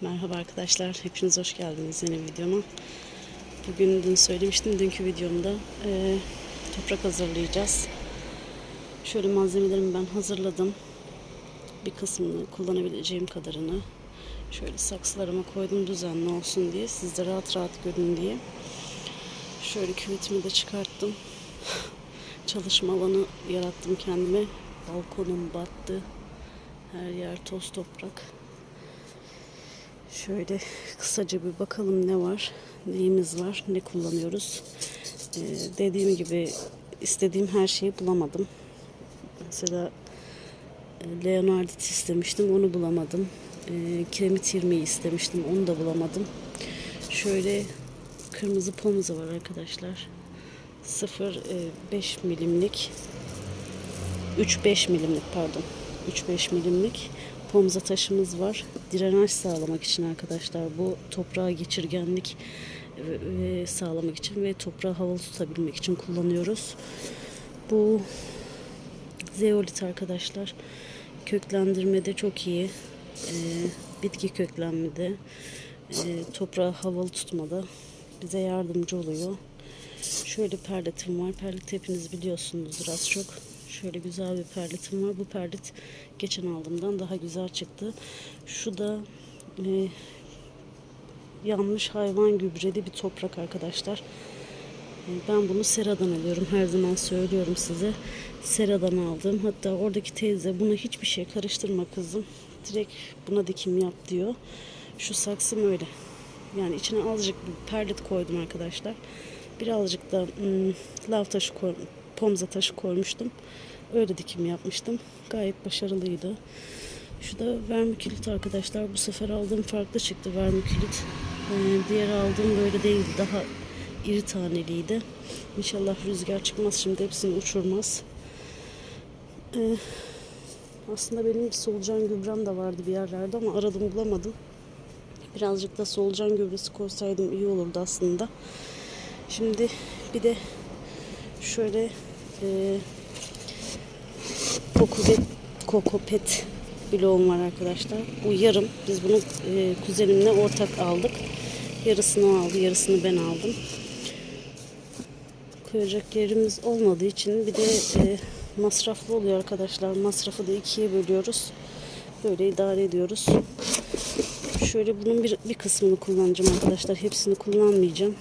Merhaba arkadaşlar, hepiniz hoş geldiniz yeni videoma. Bugün dün söylemiştim, dünkü videomda e, toprak hazırlayacağız. Şöyle malzemelerimi ben hazırladım. Bir kısmını kullanabileceğim kadarını şöyle saksılarıma koydum düzenli olsun diye, siz de rahat rahat görün diye. Şöyle küvetimi de çıkarttım. Çalışma alanı yarattım kendime. Balkonum battı. Her yer toz toprak. Şöyle kısaca bir bakalım ne var, neyimiz var, ne kullanıyoruz. Ee, dediğim gibi istediğim her şeyi bulamadım. Mesela e, Leonardit istemiştim, onu bulamadım. Ee, kiremit irmiği istemiştim, onu da bulamadım. Şöyle kırmızı pomuzu var arkadaşlar. 0.5 milimlik 3-5 milimlik pardon 3-5 milimlik pomza taşımız var. Direnç sağlamak için arkadaşlar bu toprağa geçirgenlik e, sağlamak için ve toprağı havalı tutabilmek için kullanıyoruz. Bu zeolit arkadaşlar köklendirmede çok iyi. E, bitki köklenmede e, toprağı havalı tutmada bize yardımcı oluyor. Şöyle perletim var. Perlet hepiniz biliyorsunuzdur az çok. Şöyle güzel bir perletim var. Bu perlet geçen aldığımdan daha güzel çıktı. Şu da e, yanmış hayvan gübreli bir toprak arkadaşlar. E, ben bunu Sera'dan alıyorum. Her zaman söylüyorum size. Sera'dan aldım. Hatta oradaki teyze buna hiçbir şey karıştırma kızım. Direkt buna dikim yap diyor. Şu saksım öyle. Yani içine azıcık bir perlit koydum arkadaşlar. Birazcık da hmm, lav taşı koy, pomza taşı koymuştum. Öyle dikim yapmıştım. Gayet başarılıydı. Şu da vermikülit arkadaşlar. Bu sefer aldığım farklı çıktı vermikülit. Ee, diğer aldığım böyle değildi. Daha iri taneliydi. İnşallah rüzgar çıkmaz şimdi hepsini uçurmaz. Ee, aslında benim solucan gübrem de vardı bir yerlerde ama aradım bulamadım. Birazcık da solucan gübresi koysaydım iyi olurdu aslında. Şimdi bir de şöyle e, kokopet, kokopet bloğum var arkadaşlar. Bu yarım. Biz bunu e, kuzenimle ortak aldık. Yarısını aldı, yarısını ben aldım. Koyacak yerimiz olmadığı için bir de e, masraflı oluyor arkadaşlar. Masrafı da ikiye bölüyoruz. Böyle idare ediyoruz. Şöyle bunun bir, bir kısmını kullanacağım arkadaşlar. Hepsini kullanmayacağım.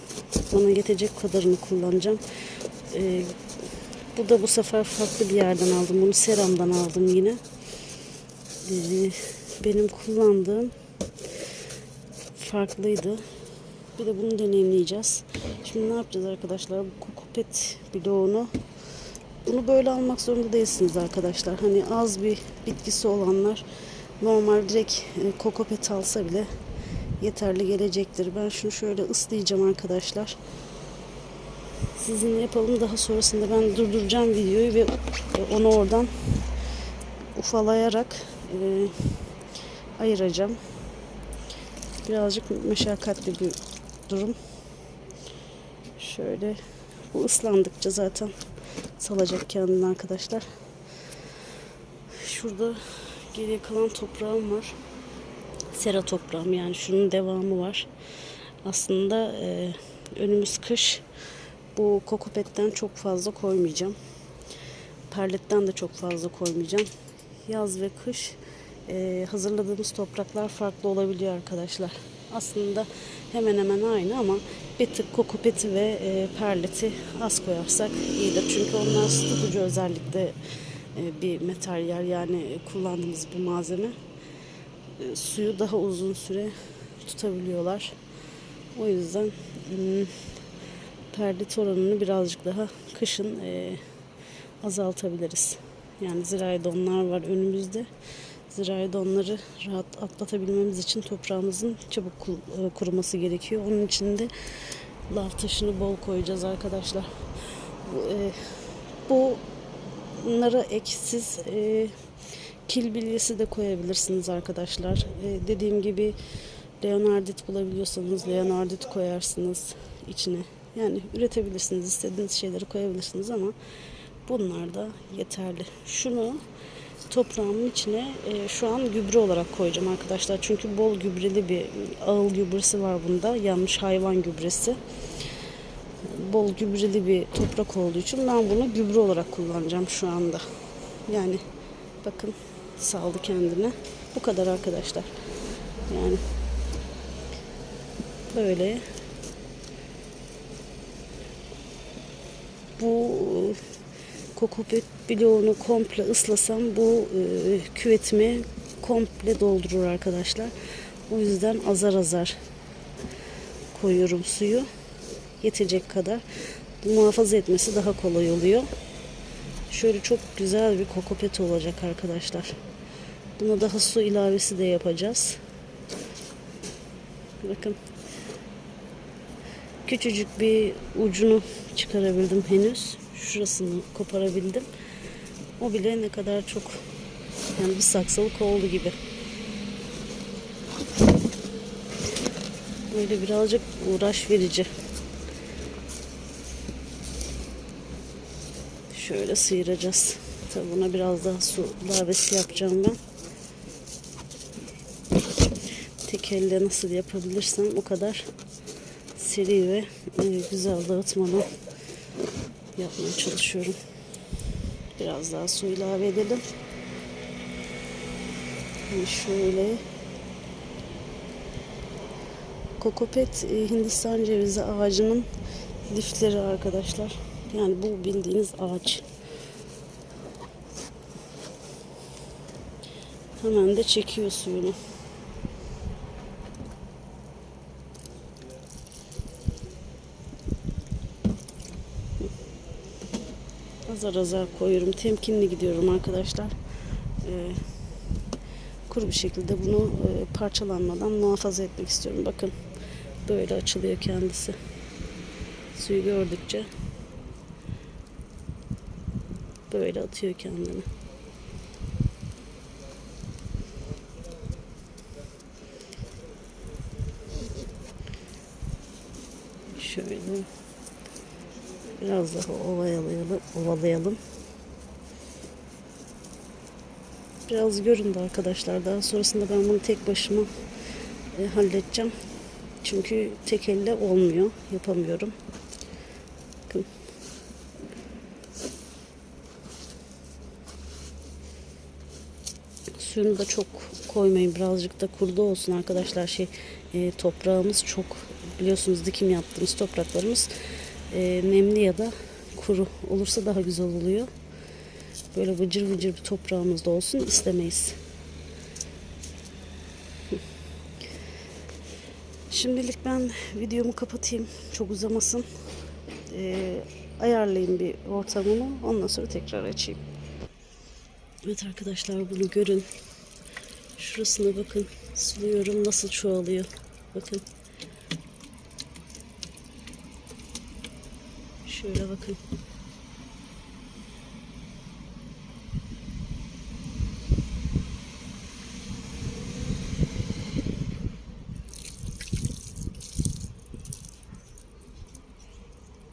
Bana yetecek kadarını kullanacağım. Ee, bu da bu sefer farklı bir yerden aldım. Bunu Seram'dan aldım yine. Ee, benim kullandığım farklıydı. Bir de bunu deneyimleyeceğiz. Şimdi ne yapacağız arkadaşlar? Bu kokopet bloğunu bunu böyle almak zorunda değilsiniz arkadaşlar. Hani az bir bitkisi olanlar normal direkt e, kokopet alsa bile yeterli gelecektir. Ben şunu şöyle ıslayacağım arkadaşlar. Sizinle yapalım. Daha sonrasında ben durduracağım videoyu ve onu oradan ufalayarak e, ayıracağım. Birazcık meşakkatli bir durum. Şöyle bu ıslandıkça zaten salacak kendini arkadaşlar. Şurada geriye kalan toprağım var. Sera toprağım yani şunun devamı var. Aslında e, önümüz kış. Bu kokopetten çok fazla koymayacağım. Perletten de çok fazla koymayacağım. Yaz ve kış e, hazırladığımız topraklar farklı olabiliyor arkadaşlar. Aslında hemen hemen aynı ama bir tık kokopeti ve e, perleti az koyarsak iyidir. Çünkü onlar tutucu özellikle e, bir materyal yani kullandığımız bu malzeme e, suyu daha uzun süre tutabiliyorlar. O yüzden hmm, perlit oranını birazcık daha kışın e, azaltabiliriz. Yani zirai donlar var önümüzde. Zirai donları rahat atlatabilmemiz için toprağımızın çabuk kuruması gerekiyor. Onun için de lav taşını bol koyacağız arkadaşlar. Bu, e, bu bunlara eksiz e, kil bilyesi de koyabilirsiniz arkadaşlar. E, dediğim gibi Leonardit bulabiliyorsanız Leonardit koyarsınız içine. Yani üretebilirsiniz. istediğiniz şeyleri koyabilirsiniz ama bunlar da yeterli. Şunu toprağımın içine e, şu an gübre olarak koyacağım arkadaşlar. Çünkü bol gübreli bir ağıl gübresi var bunda. Yanmış hayvan gübresi. Bol gübreli bir toprak olduğu için ben bunu gübre olarak kullanacağım şu anda. Yani bakın saldı kendine. Bu kadar arkadaşlar. Yani böyle bu kokopet bloğunu komple ıslasam bu e, küvetimi komple doldurur arkadaşlar. O yüzden azar azar koyuyorum suyu. Yetecek kadar. Muhafaza etmesi daha kolay oluyor. Şöyle çok güzel bir kokopet olacak arkadaşlar. Buna daha su ilavesi de yapacağız. Bakın. Küçücük bir ucunu çıkarabildim henüz. Şurasını koparabildim. O bile ne kadar çok yani bir saksılık oldu gibi. Böyle birazcık uğraş verici. Şöyle sıyıracağız. Tabii buna biraz daha su ilavesi yapacağım ben. Tek elle nasıl yapabilirsem o kadar seri ve e, güzel dağıtmalı yapmaya çalışıyorum. Biraz daha su ilave edelim. Şimdi şöyle kokopet e, Hindistan cevizi ağacının lifleri arkadaşlar. Yani bu bildiğiniz ağaç. Hemen de çekiyor suyunu. Azar azar koyuyorum. Temkinli gidiyorum arkadaşlar. Ee, kuru bir şekilde bunu e, parçalanmadan muhafaza etmek istiyorum. Bakın böyle açılıyor kendisi. Suyu gördükçe böyle atıyor kendini. Şöyle biraz daha ovalayalım, ovalayalım. Biraz göründü arkadaşlar. Daha sonrasında ben bunu tek başıma e, halledeceğim. Çünkü tek elle olmuyor. Yapamıyorum. Bakın. Suyunu da çok koymayın. Birazcık da kurulu olsun arkadaşlar. Şey e, toprağımız çok biliyorsunuz dikim yaptığımız topraklarımız e, nemli ya da kuru olursa daha güzel oluyor. Böyle vıcır vıcır bir toprağımız da olsun istemeyiz. Şimdilik ben videomu kapatayım. Çok uzamasın. E, ayarlayayım bir ortamımı. Ondan sonra tekrar açayım. Evet arkadaşlar bunu görün. Şurasına bakın. Suluyorum nasıl çoğalıyor. Bakın. Şöyle bakın.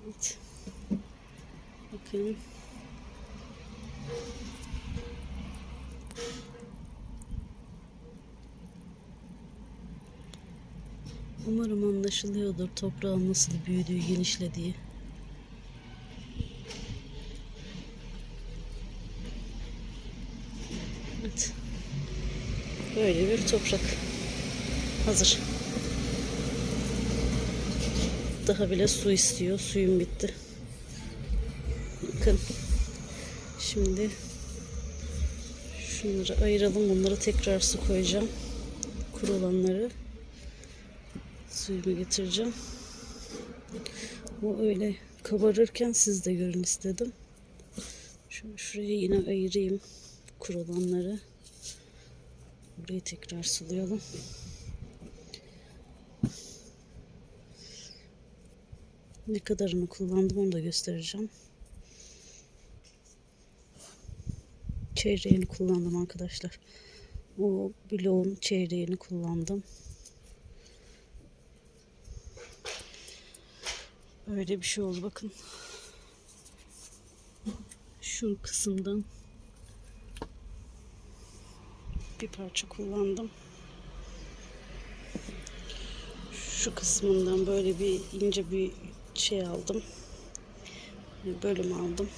Evet. Bakın. Umarım anlaşılıyordur toprağın nasıl büyüdüğü, genişlediği. Evet. Böyle bir toprak. Hazır. Daha bile su istiyor. Suyum bitti. Bakın. Şimdi şunları ayıralım. Bunlara tekrar su koyacağım. Kuru olanları suyumu getireceğim. Bu öyle kabarırken siz de görün istedim. Şunu şuraya yine ayırayım kuru olanları. Burayı tekrar sulayalım. Ne kadarını kullandım onu da göstereceğim. Çeyreğini kullandım arkadaşlar. O bloğun çeyreğini kullandım. Böyle bir şey oldu bakın. Şu kısımdan bir parça kullandım. Şu kısmından böyle bir ince bir şey aldım. Bölüm aldım.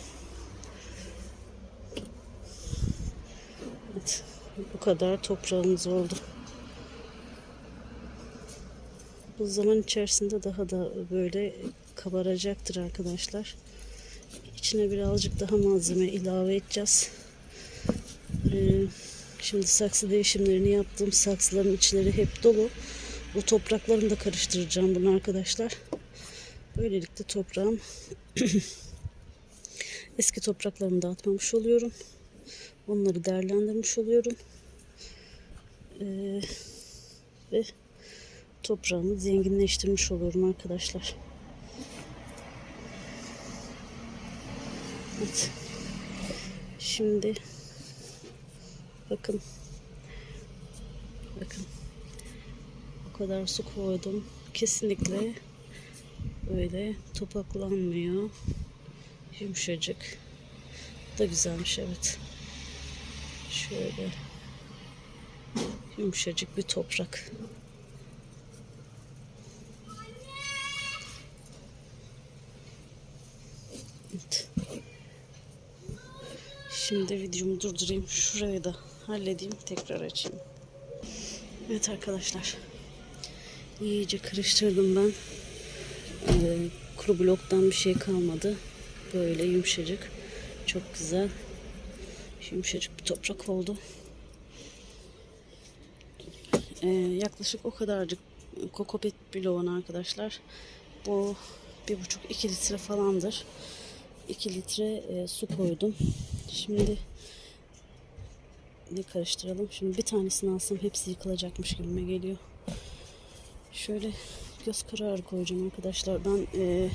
Evet, bu kadar toprağımız oldu. Bu zaman içerisinde daha da böyle kabaracaktır arkadaşlar. İçine birazcık daha malzeme ilave edeceğiz. Ee, şimdi saksı değişimlerini yaptım. Saksıların içleri hep dolu. Bu topraklarını da karıştıracağım bunu arkadaşlar. Böylelikle toprağım eski topraklarımı dağıtmamış oluyorum. Onları değerlendirmiş oluyorum. Ee, ve toprağımı zenginleştirmiş oluyorum arkadaşlar. Evet. Şimdi bakın bakın o kadar su koydum. Kesinlikle böyle topaklanmıyor. Yumuşacık. Bu da güzelmiş evet. Şöyle yumuşacık bir toprak. Evet. Şimdi videomu durdurayım. Şurayı da halledeyim. Tekrar açayım. Evet arkadaşlar. İyice karıştırdım ben. Ee, kuru bloktan bir şey kalmadı. Böyle yumuşacık. Çok güzel. Yumuşacık bir toprak oldu. Ee, yaklaşık o kadarcık kokopet bloğun arkadaşlar. Bu bir buçuk iki litre falandır. 2 litre e, su koydum. Şimdi ne karıştıralım. Şimdi bir tanesini alsam hepsi yıkılacakmış gibime geliyor. Şöyle göz kararı koyacağım arkadaşlar. Ben e,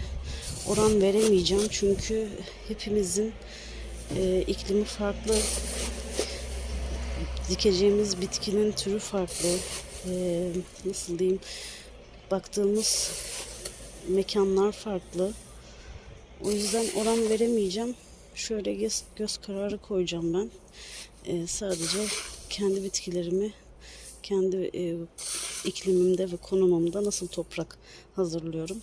oran veremeyeceğim çünkü hepimizin e, iklimi farklı. Dikeceğimiz bitkinin türü farklı. E, nasıl diyeyim? Baktığımız mekanlar farklı. O yüzden oran veremeyeceğim. Şöyle göz, göz kararı koyacağım ben. Ee, sadece kendi bitkilerimi kendi e, iklimimde ve konumumda nasıl toprak hazırlıyorum.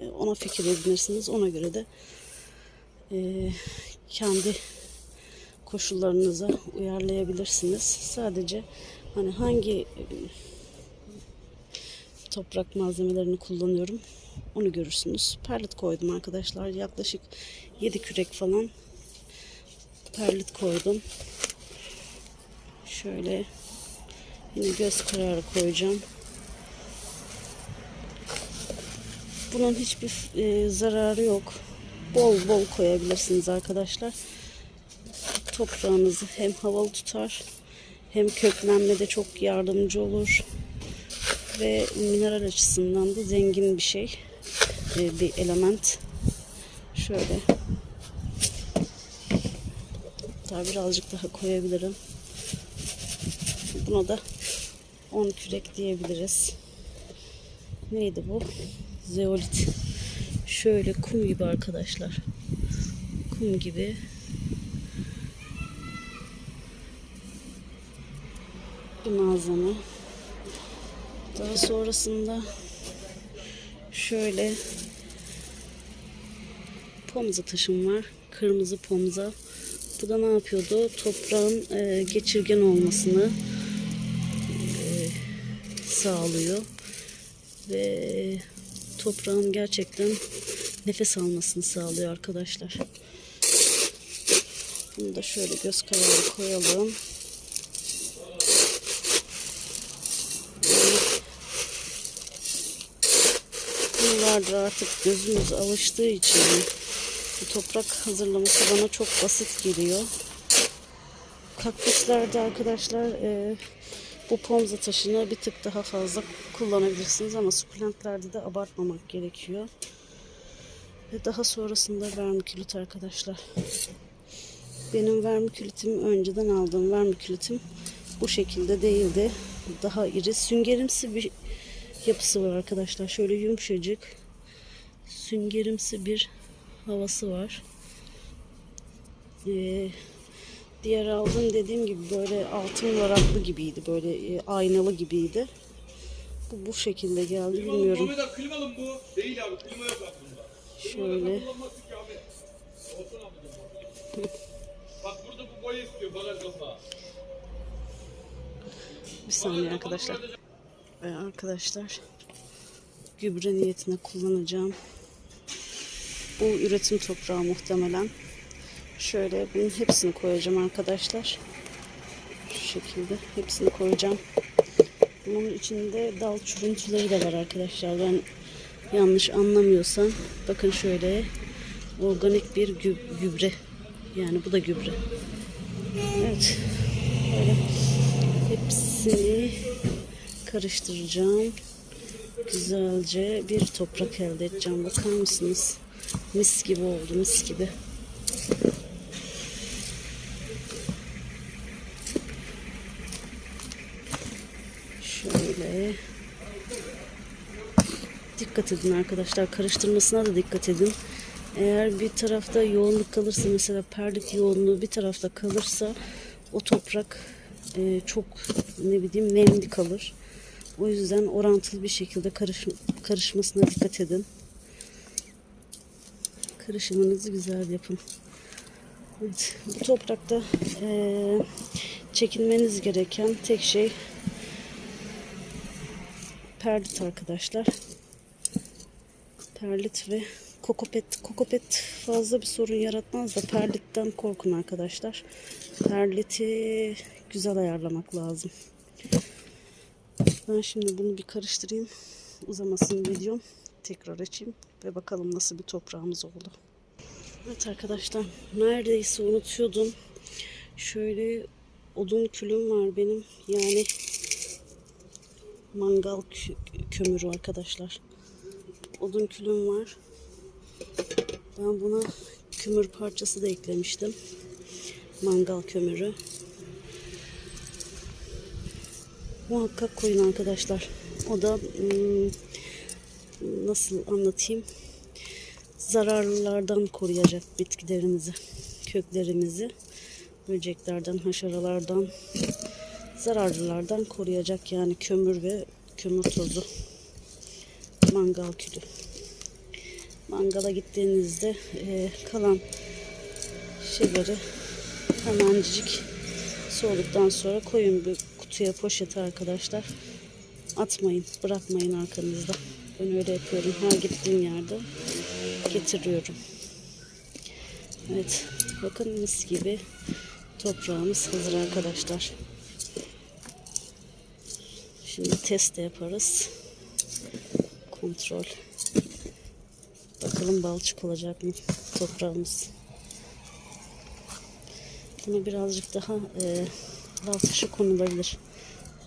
E, ona fikir edinirsiniz. Ona göre de e, kendi koşullarınıza uyarlayabilirsiniz. Sadece hani hangi e, toprak malzemelerini kullanıyorum onu görürsünüz. Perlit koydum arkadaşlar. Yaklaşık 7 kürek falan perlit koydum. Şöyle yine göz kararı koyacağım. Bunun hiçbir e, zararı yok. Bol bol koyabilirsiniz arkadaşlar. Toprağınızı hem havalı tutar hem köklenmede çok yardımcı olur ve mineral açısından da zengin bir şey e, bir element şöyle daha birazcık daha koyabilirim buna da 10 kürek diyebiliriz neydi bu zeolit şöyle kum gibi arkadaşlar kum gibi bir malzeme daha sonrasında şöyle pomza taşım var. Kırmızı pomza. Bu da ne yapıyordu? Toprağın e, geçirgen olmasını sağlıyor. Ve toprağın gerçekten nefes almasını sağlıyor arkadaşlar. Bunu da şöyle göz kararı koyalım. Yıllardır artık gözümüz alıştığı için bu toprak hazırlaması bana çok basit geliyor. Kaktüslerde arkadaşlar e, bu pomza taşını bir tık daha fazla kullanabilirsiniz ama sukulentlerde de abartmamak gerekiyor. Ve daha sonrasında vermikülit arkadaşlar. Benim vermikülitim önceden aldığım vermikülitim bu şekilde değildi. Daha iri süngerimsi bir yapısı var arkadaşlar. Şöyle yumuşacık süngerimsi bir havası var. Ee, Diğer aldığım dediğim gibi böyle altın varaklı gibiydi. Böyle e, aynalı gibiydi. Bu bu şekilde geldi bilmiyorum. Şöyle. Bak burada bu boya istiyor bagaj kapağı. Bir saniye arkadaşlar. Ee, arkadaşlar gübre niyetine kullanacağım. Bu üretim toprağı muhtemelen. Şöyle bunun hepsini koyacağım arkadaşlar. Şu şekilde hepsini koyacağım. Bunun içinde dal çürüntüleri de var arkadaşlar. Ben yanlış anlamıyorsam bakın şöyle organik bir gü- gübre. Yani bu da gübre. Evet. Böyle hepsini karıştıracağım. Güzelce bir toprak elde edeceğim. Bakar mısınız? Mis gibi oldu, mis gibi. Şöyle. Dikkat edin arkadaşlar. Karıştırmasına da dikkat edin. Eğer bir tarafta yoğunluk kalırsa mesela perlit yoğunluğu bir tarafta kalırsa o toprak e, çok ne bileyim nemli kalır. O yüzden orantılı bir şekilde karış, karışmasına dikkat edin. Karışımınızı güzel yapın. Evet, bu toprakta e, çekinmeniz gereken tek şey perlit arkadaşlar. Perlit ve kokopet. Kokopet fazla bir sorun yaratmaz da perlitten korkun arkadaşlar. Perliti güzel ayarlamak lazım. Ben şimdi bunu bir karıştırayım. Uzamasın videom. Tekrar açayım ve bakalım nasıl bir toprağımız oldu. Evet arkadaşlar neredeyse unutuyordum. Şöyle odun külüm var benim. Yani mangal kö- kömürü arkadaşlar. Odun külüm var. Ben buna kömür parçası da eklemiştim. Mangal kömürü. Muhakkak koyun arkadaşlar. O da hmm, nasıl anlatayım? Zararlılardan koruyacak bitkilerimizi, köklerimizi, böceklerden, haşaralardan, zararlılardan koruyacak yani kömür ve kömür tozu. Mangal külü. Mangala gittiğinizde e, kalan şeyleri hemencik soğuduktan sonra koyun bir kutuya poşete arkadaşlar. Atmayın, bırakmayın arkanızda. Ben öyle yapıyorum. Her gittiğim yerde getiriyorum. Evet, bakın mis gibi toprağımız hazır arkadaşlar. Şimdi test de yaparız. Kontrol. Bakalım balçık olacak mı toprağımız. Buna birazcık daha e, lav taşı konulabilir.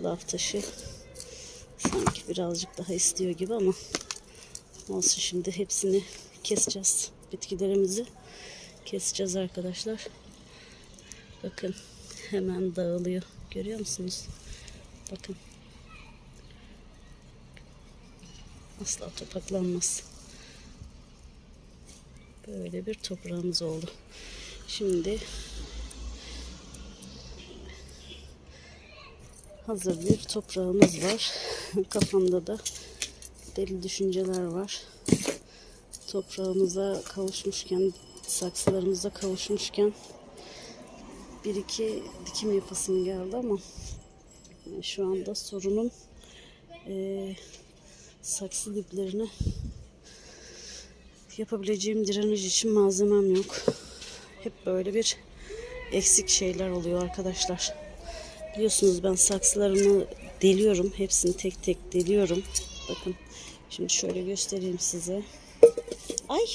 Lav taşı sanki birazcık daha istiyor gibi ama olsun şimdi hepsini keseceğiz. Bitkilerimizi keseceğiz arkadaşlar. Bakın hemen dağılıyor. Görüyor musunuz? Bakın. Asla topaklanmaz. Böyle bir toprağımız oldu. Şimdi hazır bir toprağımız var. Kafamda da deli düşünceler var. Toprağımıza kavuşmuşken, saksılarımıza kavuşmuşken bir iki dikim yapasım geldi ama şu anda sorunum saksı diplerine yapabileceğim direnç için malzemem yok. Hep böyle bir eksik şeyler oluyor arkadaşlar. Biliyorsunuz ben saksılarımı deliyorum. Hepsini tek tek deliyorum. Bakın şimdi şöyle göstereyim size. Ay.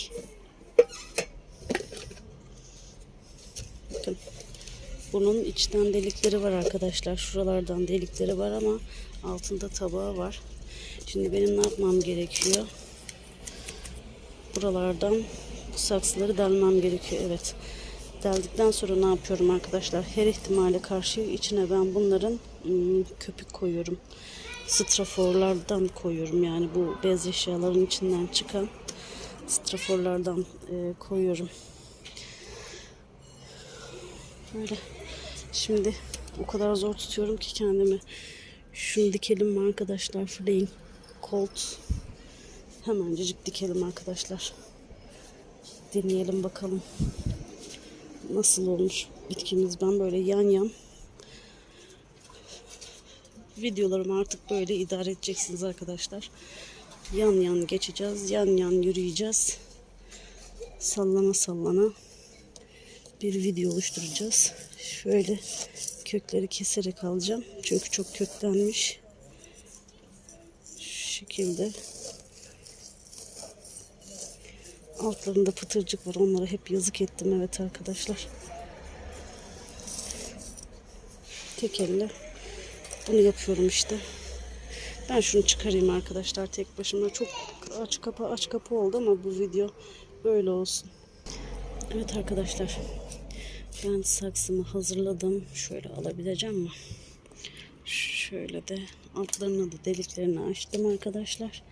Bakın. Bunun içten delikleri var arkadaşlar. Şuralardan delikleri var ama altında tabağı var. Şimdi benim ne yapmam gerekiyor? Buralardan bu saksıları delmem gerekiyor. Evet. Deldikten sonra ne yapıyorum arkadaşlar? Her ihtimale karşı içine ben bunların ım, köpük koyuyorum. Straforlardan koyuyorum. Yani bu bez eşyaların içinden çıkan straforlardan e, koyuyorum. Böyle Şimdi o kadar zor tutuyorum ki kendimi. Şunu dikelim mi arkadaşlar? Flaying Colt. Hemencecik dikelim arkadaşlar. Deneyelim bakalım. Nasıl olmuş bitkimiz. Ben böyle yan yan videolarımı artık böyle idare edeceksiniz arkadaşlar. Yan yan geçeceğiz. Yan yan yürüyeceğiz. Sallana sallana bir video oluşturacağız. Şöyle kökleri keserek alacağım. Çünkü çok köklenmiş. Şekilde. Altlarında pıtırcık var. Onlara hep yazık ettim. Evet arkadaşlar. Tek elle bunu yapıyorum işte. Ben şunu çıkarayım arkadaşlar tek başıma. Çok aç kapa aç kapı oldu ama bu video böyle olsun. Evet arkadaşlar. Ben saksımı hazırladım. Şöyle alabileceğim mi? Şöyle de altlarına da deliklerini açtım arkadaşlar.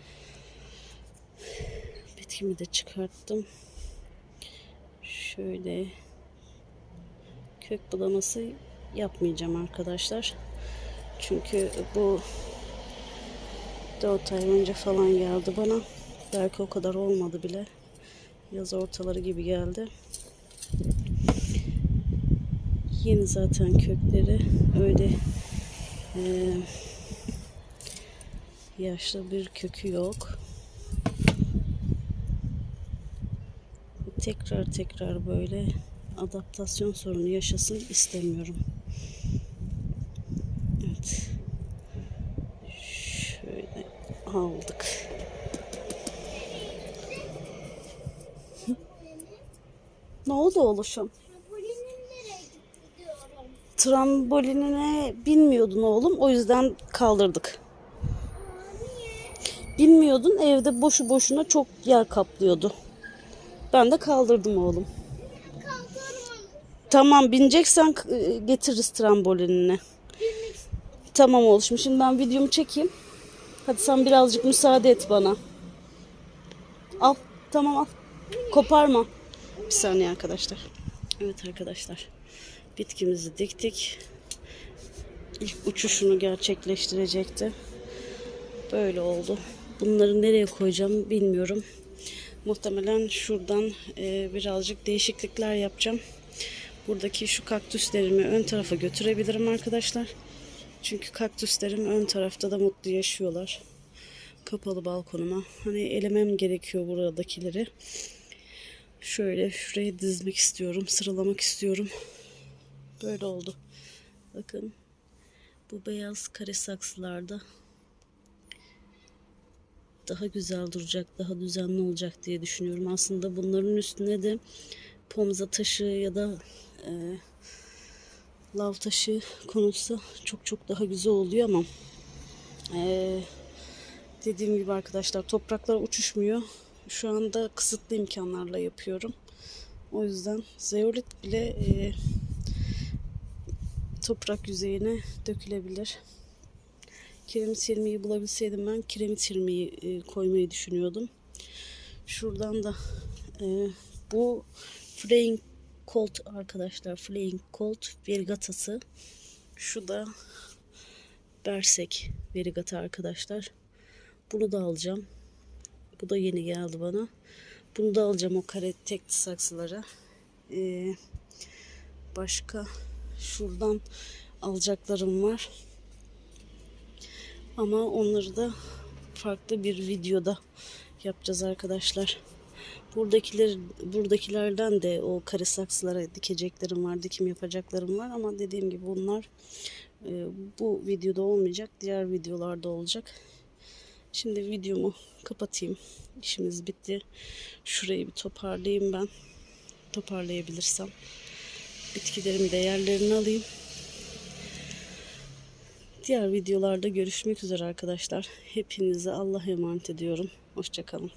Bitkimi de çıkarttım. Şöyle kök bulaması yapmayacağım arkadaşlar. Çünkü bu 4 ay önce falan geldi bana. Belki o kadar olmadı bile. Yaz ortaları gibi geldi. Yeni zaten kökleri öyle e, yaşlı bir kökü yok. Tekrar tekrar böyle adaptasyon sorunu yaşasın istemiyorum. Evet. Şöyle aldık. ne oldu oluşum? Trambolinine binmiyordun oğlum. O yüzden kaldırdık. Bilmiyordun evde boşu boşuna çok yer kaplıyordu. Ben de kaldırdım oğlum. Tamam bineceksen e, getiririz trambolinini. Tamam oğlum şimdi ben videomu çekeyim. Hadi sen birazcık müsaade et bana. Al tamam al. Koparma. Bir saniye arkadaşlar. Evet arkadaşlar. Bitkimizi diktik. İlk uçuşunu gerçekleştirecekti. Böyle oldu. Bunları nereye koyacağım bilmiyorum. Muhtemelen şuradan e, birazcık değişiklikler yapacağım. Buradaki şu kaktüslerimi ön tarafa götürebilirim arkadaşlar. Çünkü kaktüslerim ön tarafta da mutlu yaşıyorlar. Kapalı balkonuma. Hani elemem gerekiyor buradakileri. Şöyle şuraya dizmek istiyorum. Sıralamak istiyorum. Böyle oldu. Bakın. Bu beyaz kare saksılarda daha güzel duracak, daha düzenli olacak diye düşünüyorum. Aslında bunların üstüne de pomza taşı ya da e, lav taşı konulsa çok çok daha güzel oluyor ama e, dediğim gibi arkadaşlar topraklar uçuşmuyor. Şu anda kısıtlı imkanlarla yapıyorum. O yüzden zeolit bile e, toprak yüzeyine dökülebilir. Kiremit irmiği bulabilseydim ben kiremit irmiği e, koymayı düşünüyordum. Şuradan da e, bu Flying Colt arkadaşlar. Flying Colt Verigatası. Şu da Bersek Verigata arkadaşlar. Bunu da alacağım. Bu da yeni geldi bana. Bunu da alacağım o kare tek saksılara. Ee, başka şuradan alacaklarım var. Ama onları da farklı bir videoda yapacağız arkadaşlar. Buradakiler buradakilerden de o kare saksılara dikeceklerim var, dikim yapacaklarım var ama dediğim gibi bunlar e, bu videoda olmayacak, diğer videolarda olacak. Şimdi videomu kapatayım. İşimiz bitti. Şurayı bir toparlayayım ben. Toparlayabilirsem. Bitkilerimi de yerlerine alayım. Diğer videolarda görüşmek üzere arkadaşlar. Hepinize Allah'a emanet ediyorum. Hoşçakalın.